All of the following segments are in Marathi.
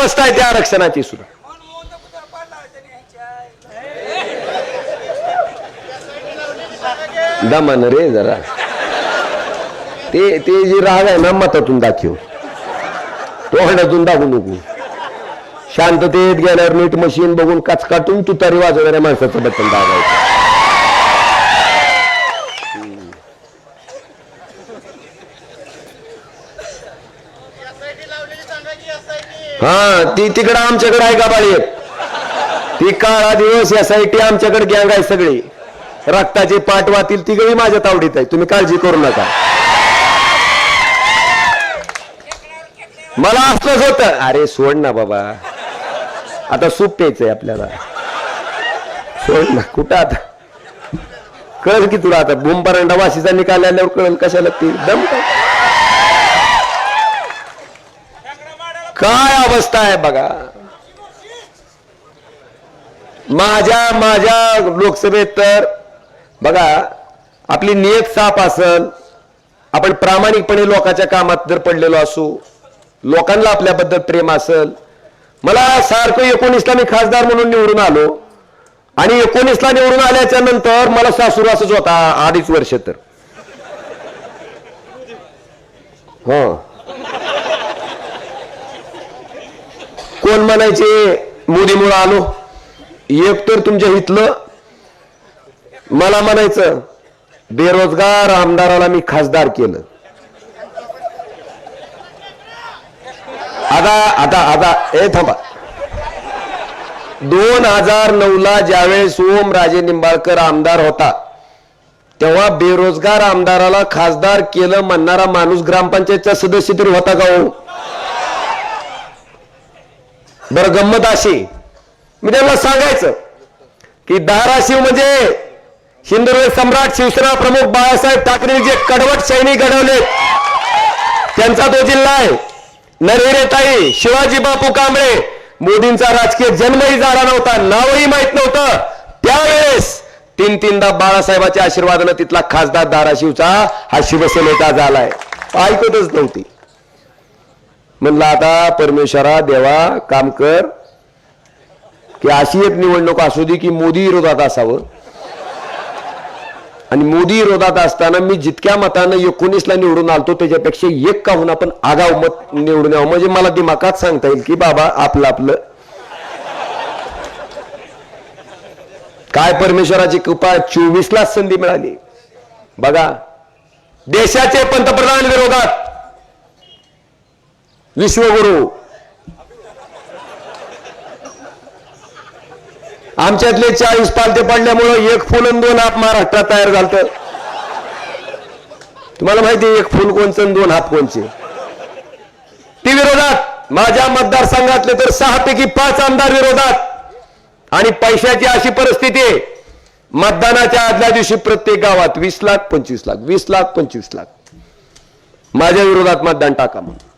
अवस्था आहे त्या आरक्षणाची सुद्धा. दमान रे जरा. ते ते जे राग आहे ना मतातून दाखव. तोंडातून दाखवू नको. शांततेत गेल्यावर नीट मशीन बघून काचकाटून तुतारी वाजवणाऱ्या माणसाचं बटन दाबायचं. हा ती तिकडं आमच्याकडे आहे का बाळी? ती काळा दिवस यासाठी आमच्याकडे गँग आहे सगळी. रक्ताची पाठ वातील ती गळी माझ्या तावडीत आहे. तुम्ही काळजी करू नका. मला असंच होत. अरे सोड ना बाबा. आता सूप प्यायचंय आपल्याला. सोड ना कुठं आता? कळल की तुला आता. बुंपरांडा वाशीचा निकाल आल्यावर कळल कशाला ती दम काय? काय अवस्था आहे बघा. माझ्या माझ्या लोकसभेत तर बघा आपली नियत साफ असल आपण प्रामाणिकपणे लोकांच्या कामात जर पडलेलो असू लोकांना आपल्याबद्दल प्रेम असल मला सारखं एकोणीसला मी खासदार म्हणून निवडून आलो आणि एकोणीसला निवडून आल्याच्यानंतर मला सासूरासच होता अडीच वर्ष तर. हो कोण म्हणायचे मोदीमुळे आलो. एक तर तुमच्या इथलं मला म्हणायचं बेरोजगार आमदाराला मी खासदार केलं. आता आता आता हे थांबा. दोन हजार नऊ ला ज्यावेळेस ओमराजे निंबाळकर आमदार होता तेव्हा बेरोजगार आमदाराला खासदार केलं म्हणणारा माणूस ग्रामपंचायतचा सदस्य तरी होता का हो? बरं गंमत अशी. मी त्यांना सांगायचं की धाराशिव म्हणजे हिंदुर्ग सम्राट शिवसेना प्रमुख बाळासाहेब ठाकरे जे कडवट सैनिक घडवले त्यांचा तो जिल्हा आहे. नरहिरेताई शिवाजी बापू कांबळे मोदींचा राजकीय जन्मही झाला नव्हता नावही माहीत नव्हतं. त्यावेळेस तीन तीनदा बाळासाहेबाच्या आशीर्वादानं तिथला खासदार धाराशिवचा हा शिवसेनेचा झालाय. ऐकतच नव्हती. म्हणलं आता परमेश्वरा देवा काम कर. की अशी एक निवडणूक असू दे की मोदी विरोधात असावं. आणि मोदी विरोधात असताना मी जितक्या मतानं एकोणीसला निवडून आलतो त्याच्यापेक्षा एक का होऊन आपण आगाव मत निवडून यावं. म्हणजे मला दिमागात सांगता येईल की बाबा आपलं आपलं. काय परमेश्वराची कृपा चोवीसला संधी मिळाली. बघा देशाचे पंतप्रधान विरोधात विश्वगुरु. आमच्यातले चाळीस पालते पडल्यामुळं एक फुल आणि दोन हात महाराष्ट्रात तयार झालत. तुम्हाला माहिती एक फुल कोणचं आणि दोन हात कोणचे? ती विरोधात माझ्या मतदारसंघातले तर सहा पैकी पाच आमदार विरोधात. आणि पैशाची अशी परिस्थिती आहे मतदानाच्या आदल्या दिवशी प्रत्येक गावात वीस लाख पंचवीस लाख वीस लाख पंचवीस लाख. माझ्या विरोधात मतदान टाका म्हणून.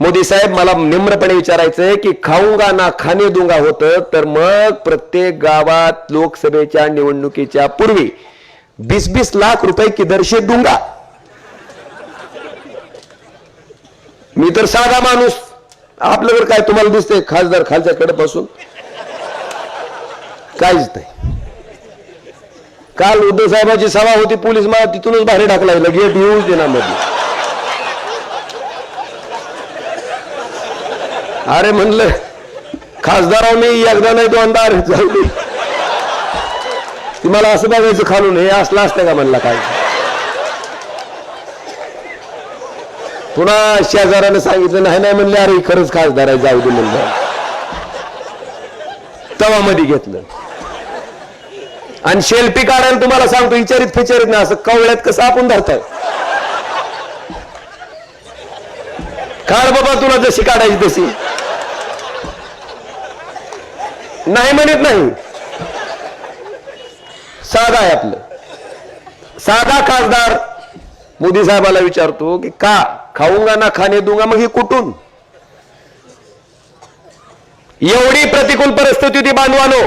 मोदी साहेब मला निम्रपणे विचारायचंय की खाऊंगा ना खाणे दुंगा होतं तर मग प्रत्येक गावात लोकसभेच्या निवडणुकीच्या पूर्वी बीस बीस लाख रुपये किधर दुंगा? मी तर साधा माणूस. आपल्याकडे काय तुम्हाला दिसतंय? खासदार खालच्याकडे बसून काहीच नाही. काल उद्धव साहेबाची सभा होती पोलीस मला तिथूनच बाहेर टाकलाय गेट येऊच देणार मध्ये अरे म्हणलं खासदार मी एकदा नाही दोनदा जाऊ दे. ती मला असं बघायचं खालून हे असलं असतं का म्हणला काय? पुन्हा शेजाराने सांगितलं नाही नाही म्हणले अरे खरंच खासदार आहे जाऊ दे म्हणलं. तवा मध्ये घेतलं. आणि शेल्फी काढायला तुम्हाला सांगतो विचारित फिचारित ना असं कवळ्यात कसं आपण धरताय? काढ बाबा तुला जशी काढायची तशी. नाही म्हणत नाही. साधा आहे आपलं. साधा खासदार मोदी साहेबाला विचारतो की का खाऊंगा ना खाणे दूंगा मग ही कुठून? एवढी प्रतिकूल परिस्थिती होती बांधवानो.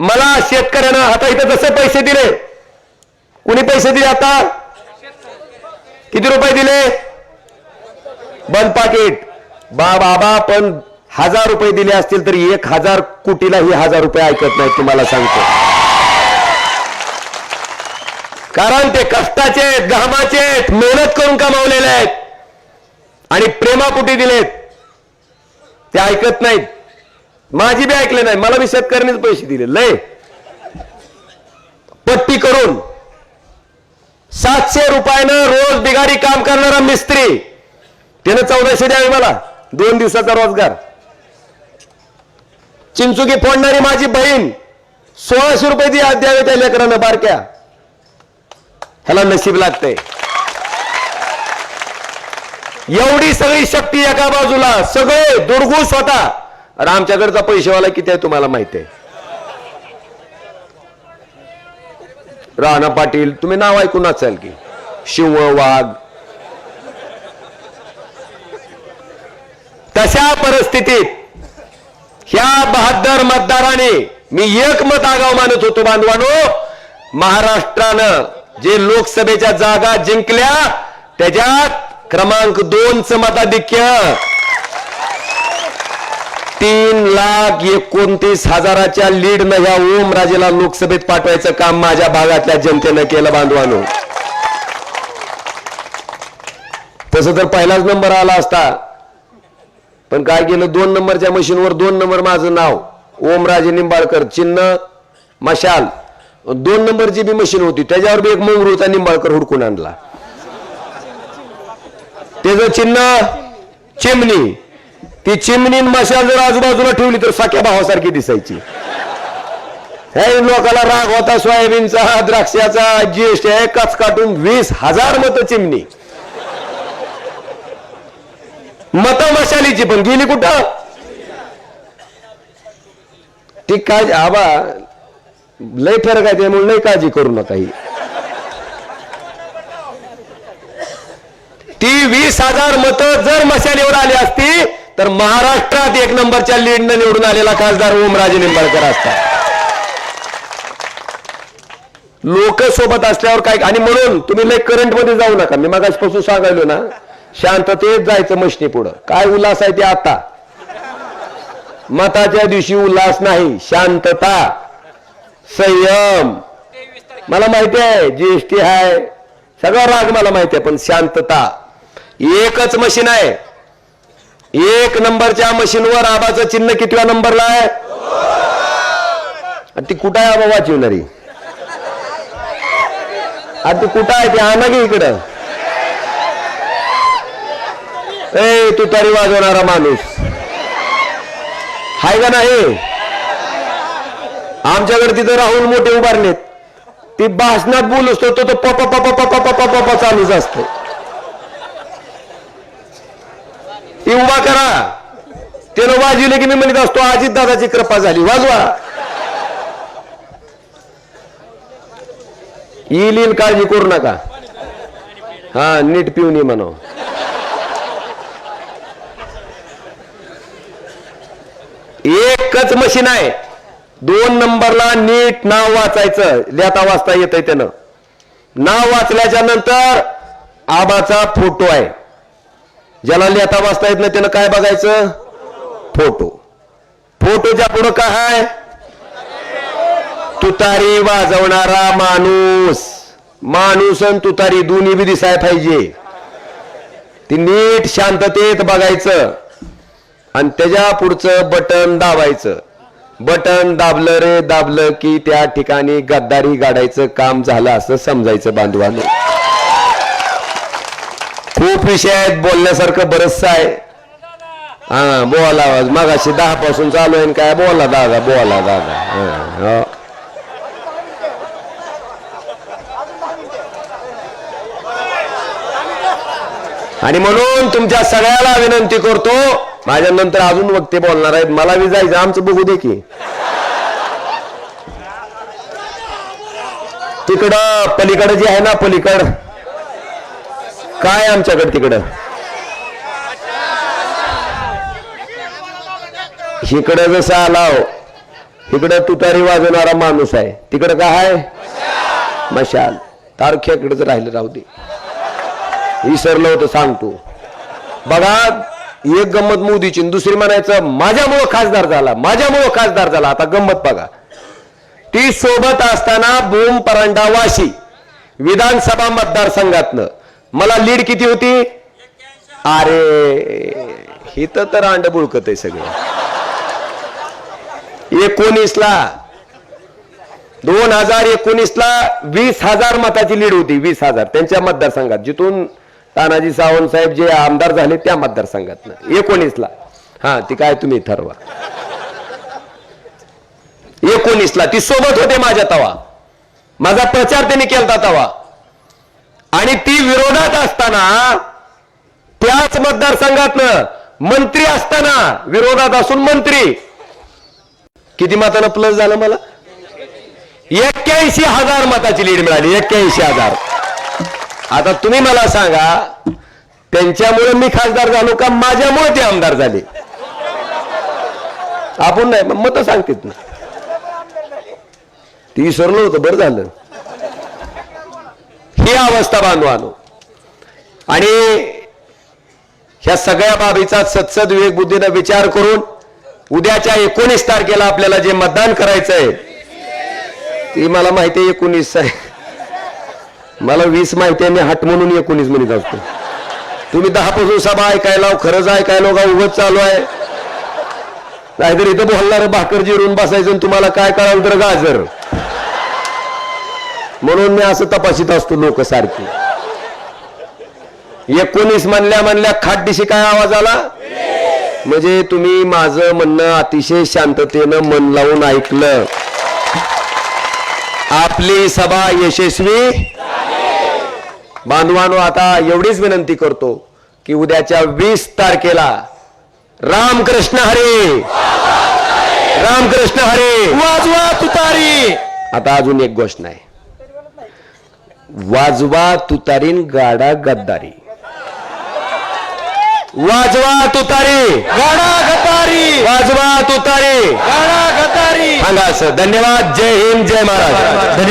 मला शेतकऱ्यांना आता इथं जसे पैसे दिले कुणी पैसे दिले आता? किती रुपये दिले? बंद पाकिट. बा बाबा पण हजार रुपये दिले असतील तर एक हजार कोटीलाही हजार रुपये ऐकत नाहीत तुम्हाला सांगतो. कारण ते कष्टाचे आहेत, घामाचे आहेत, मेहनत करून कमावलेले आहेत. आणि प्रेमापुटी दिलेत. ते ऐकत नाहीत. माझी बी ऐकले नाही मला बी शेतकऱ्यांनीच पैसे दिले. लय. पट्टी करून सातशे रुपयानं रोज बिगारी काम करणारा मिस्त्री त्यानं चौदाशे द्यावे मला. दोन दिवसाचा रोजगार. चिंचुकी फोडणारी माझी बहीण सोळाशे रुपये ती द्यावे त्या लेकरांना बारक्या. ह्याला नशीब लागते एवढी सगळी शक्ती एका बाजूला सगळे दुर्गुस होता आणि आमच्याकडचा पैसेवाला किती आहे तुम्हाला माहिती आहे? राणा पाटील तुम्ही नाव ऐकून असाल की. शिव वाघ. तशा परिस्थितीत ह्या बहादर मतदाराने मी एक मत आगाव मानत होतो बांधवानो. महाराष्ट्रानं जे लोकसभेच्या जागा जिंकल्या त्याच्यात क्रमांक दोनच मताधिक्य. तीन लाख एकोणतीस हजाराच्या लीडनं ह्या ओमराजेला लोकसभेत पाठवायचं काम माझ्या भागातल्या जनतेनं केलं बांधवानो. तसं तर पहिलाच नंबर आला असता. पण काय केलं? दोन नंबरच्या मशीनवर दोन नंबर माझं नाव. ओमराजे निंबाळकर चिन्ह मशाल. दोन नंबरची बी मशीन होती. त्याच्यावर बी एक मंगरूचा निंबाळकर हुडकून आणला. त्याचं चिन्ह चिमणी. ती चिमणी मशाल जर आजूबाजूला ठेवली तर साख्या भावासारखी दिसायची. हे लोकाला राग होता सोयाबीनचा द्राक्षाचा जीएसटी आहे कच काटून वीस हजार मत चिमणी. मत मशालीची पण. गेली कुठं? ती काय आबा लय फरक आहे त्यामुळे लय काळजी करू नका ही. ती वीस हजार मतं जर मशालीवर आली असती तर महाराष्ट्रात एक नंबरच्या लीडनं निवडून आलेला खासदार ओमराजे निंबाळकर असतात. लोक सोबत असल्यावर काय आणि म्हणून तुम्ही लय करंटमध्ये जाऊ नका. मी मागासपासून सांगायलो ना शांततेत जायचं मशनी पुढं. काय उल्हास आहे ते आता? मताच्या दिवशी उल्हास नाही शांतता संयम. मला माहिती आहे जीएसटी आहे सगळा राग मला माहिती आहे पण शांतता. एकच मशीन आहे. एक नंबरच्या मशीनवर आबाचं चिन्ह कितव्या नंबरला आहे? आणि ती कुठं आहे आबा वाचवणारी? आणि ती कुठं आहे? ती आणा की इकडं. ए तू तरी वाजवणारा माणूस. हाय का नाही? आमच्याकडे तिथं राहुल मोठे उभारलेत. ती भाषणात बोल असतो तो तो पप पप पप पप पप चालूच असतो. ती उभा करा. त्यानं वाजवले की मी म्हणत असतो अजित दादाची कृपा झाली वाजवा. येईल येईल काळजी करू नका. हा नीट पिऊन ये म्हणा. एकच मशीन आहे. दोन नंबरला नीट नाव वाचायचं. लिहता वाचता येतंय त्यानं. नाव वाचल्याच्या नंतर आबाचा फोटो आहे. ज्याला लिहता वाचता येत नाही त्यानं काय बघायचं? फोटो फोटोच्या पुढं काय आहे तुतारी वाजवणारा माणूस. माणूस आणि तुतारी दोन्ही बी दिसाय पाहिजे. ती नीट शांततेत बघायचं. आणि त्याच्या पुढचं बटन दाबायचं. बटन दाबलं रे दाबलं की त्या ठिकाणी गद्दारी गाडायचं काम झालं असं समजायचं बांधवानं. खूप विषय आहेत बोलण्यासारखं बरचस आहे. हा बोला आवाज. मगाशी दहा पासून चालू आहे आणि काय? बोला दादा बोला दादा. हो. आणि म्हणून तुमच्या सगळ्याला विनंती करतो माझ्या नंतर अजून वक्ते बोलणार आहेत. मला बी जायचं आमचं बघू दे की. तिकडं पलीकडं जे आहे ना पलीकड. काय आमच्याकडे तिकडं? इकडं जसं आलाव इकडं तुतारी वाजवणारा माणूस आहे. तिकडं काय आहे? मशाल. तारख्याकडेच राहिलं राहू दे. विसरलं होतं सांगतो बघा एक गंमत मोदीची दुसरी म्हणायचं माझ्यामुळं खासदार झाला माझ्यामुळं खासदार झाला. आता गंमत बघा. ती सोबत असताना बोम परांडा वाशी विधानसभा मतदारसंघातनं. मला लीड किती होती? अरे हिथं तर अंड बुळकत आहे सगळं. एकोणीसला दोन हजार एकोणीसला वीस हजार मताची लीड होती वीस हजार. त्यांच्या मतदारसंघात जिथून तानाजी सावंत साहेब जे आमदार झाले त्या मतदारसंघात एकोणीसला. हा ती काय तुम्ही ठरवा. एकोणीसला. ती सोबत होते माझ्या तवा. माझा प्रचार त्यांनी केलता तवा. आणि ती विरोधात असताना त्याच मतदारसंघातनं मंत्री असताना विरोधात असून मंत्री. किती मतानं प्लस झालं मला? एक्क्याऐंशी हजार मताची लीड मिळाली. एक्क्याऐंशी हजार. आता तुम्ही मला सांगा त्यांच्यामुळे मी खासदार झालो का माझ्यामुळे ते आमदार झाले? आपण नाही मग मत सांगतेत ना. ती विसरलो होतं बरं झालं. ही अवस्था बांधवानो आणि. ह्या सगळ्या बाबीचा सत्सद विवेक बुद्धीनं विचार करून उद्याच्या एकोणीस तारखेला आपल्याला जे मतदान करायचं आहे ती मला माहिती आहे एकोणीस आहे. मला वीस माहिती आहे मी हट म्हणून एकोणीस म्हणत असतो. तुम्ही दहा पासून सभा ऐकायला खरंच ऐकायला का उगत चालू आहे? नाहीतर इथं बोलणार भाकर जिरून बसायचं तुम्हाला काय कळाल तर गाजर. म्हणून मी असं तपासित असतो लोक सारखी एकोणीस म्हणल्या म्हणल्या खाटदिशी काय आवाज आला? म्हणजे तुम्ही माझं म्हणणं अतिशय शांततेनं मन लावून ऐकलं. आपली सभा यशस्वी बांधवानो आता एवढीच विनंती करतो की उद्याच्या वीस तारखेला रामकृष्ण हरे! रामकृष्ण हरे! वाजवा तुतारी! आता अजून एक गोष्ट नाही. वाजवा तुतारीन गाडा गद्दारी. वाजवा तुतारी! गाडा गटारी वाजवा तुतारी! गाडा गटारी सांगा असं. धन्यवाद. जय हिंद. जय महाराज. धन्यवाद